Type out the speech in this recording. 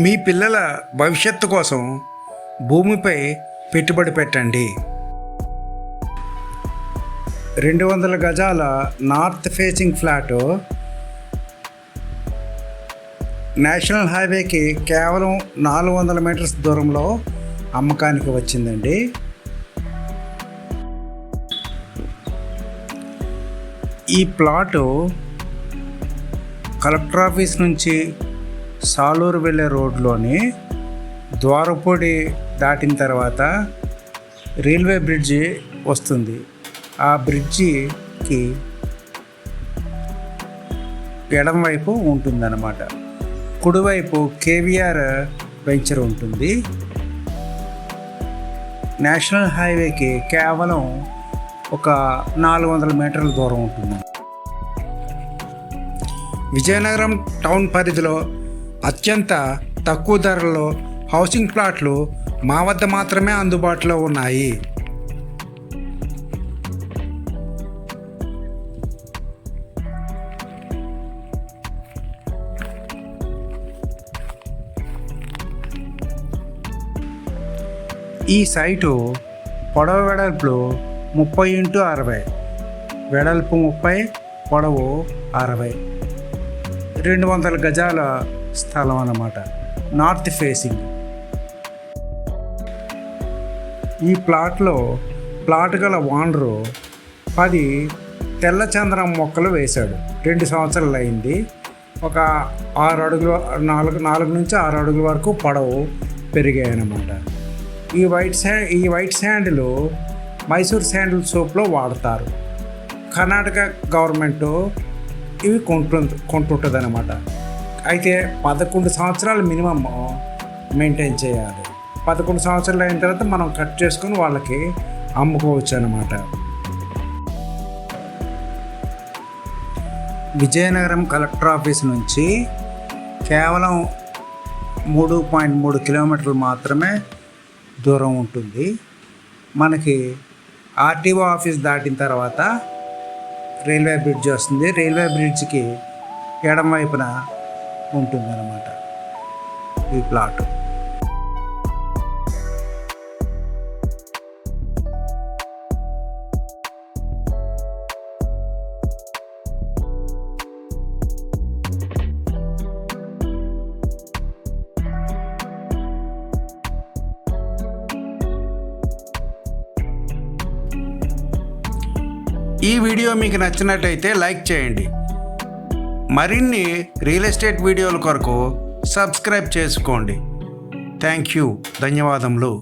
మీ పిల్లల భవిష్యత్తు కోసం భూమిపై పెట్టుబడి పెట్టండి. రెండు వందల గజాల నార్త్ ఫేసింగ్ ఫ్లాట్ నేషనల్ హైవేకి కేవలం నాలుగు వందల మీటర్స్ దూరంలో అమ్మకానికి వచ్చిందండి. ఈ ప్లాటు కలెక్టర్ ఆఫీస్ నుంచి సాలూరు వెళ్ళే రోడ్లోని ద్వారపూడి దాటిన తర్వాత రైల్వే బ్రిడ్జి వస్తుంది. ఆ బ్రిడ్జికి ఎడంవైపు ఉంటుందన్నమాట. కుడివైపు కేవీఆర్ వెంచర్ ఉంటుంది. నేషనల్ హైవేకి కేవలం ఒక నాలుగు వందల మీటర్ల దూరం ఉంటుంది. విజయనగరం టౌన్ పరిధిలో అత్యంత తక్కువ ధరలో హౌసింగ్ ప్లాట్లు మా వద్ద మాత్రమే అందుబాటులో ఉన్నాయి. ఈ సైటు పొడవు వెడల్పులు ముప్పై ఇంటూ అరవై వెడల్పు ముప్పై పొడవు అరవై. రెండు వందల గజాల స్థలం అన్నమాట. నార్త్ ఫేసింగ్ ఈ ప్లాట్లో ప్లాట్ గల వానరు పది తెల్ల చంద్రం మొక్కలు వేశాడు. రెండు సంవత్సరాలు అయింది. ఒక ఆరు అడుగుల నాలుగు నాలుగు నుంచి ఆరు అడుగుల వరకు పొడవు పెరిగాయి ఈ వైట్ శాండ్ ఈ వైట్ శాండిలు మైసూర్ శాండిల్ సోప్లో వాడతారు. కర్ణాటక గవర్నమెంట్ ఇవి కొంటు కొంటుంటుంది అనమాట అయితే పదకొండు సంవత్సరాలు మినిమమ్ మెయింటైన్ చేయాలి. పదకొండు సంవత్సరాలు అయిన తర్వాత మనం కట్ చేసుకొని వాళ్ళకి అమ్ముకోవచ్చు అనమాట విజయనగరం కలెక్టర్ ఆఫీస్ నుంచి కేవలం మూడు పాయింట్ మూడు కిలోమీటర్లు మాత్రమే దూరం ఉంటుంది. మనకి ఆర్టీఓ ఆఫీస్ దాటిన తర్వాత రైల్వే బ్రిడ్జ్ వస్తుంది. రైల్వే బ్రిడ్జ్కి ఎడం వైపున ఉంటుందన్నమాట. ఈ ప్లాట్. ఈ వీడియో మీకు నచ్చినట్టయితే లైక్ చేయండి. మరిన్ని రియల్ ఎస్టేట్ వీడియోల కొరకు సబ్స్క్రైబ్ చేసుకోండి. Thank you. ధన్యవాదములు.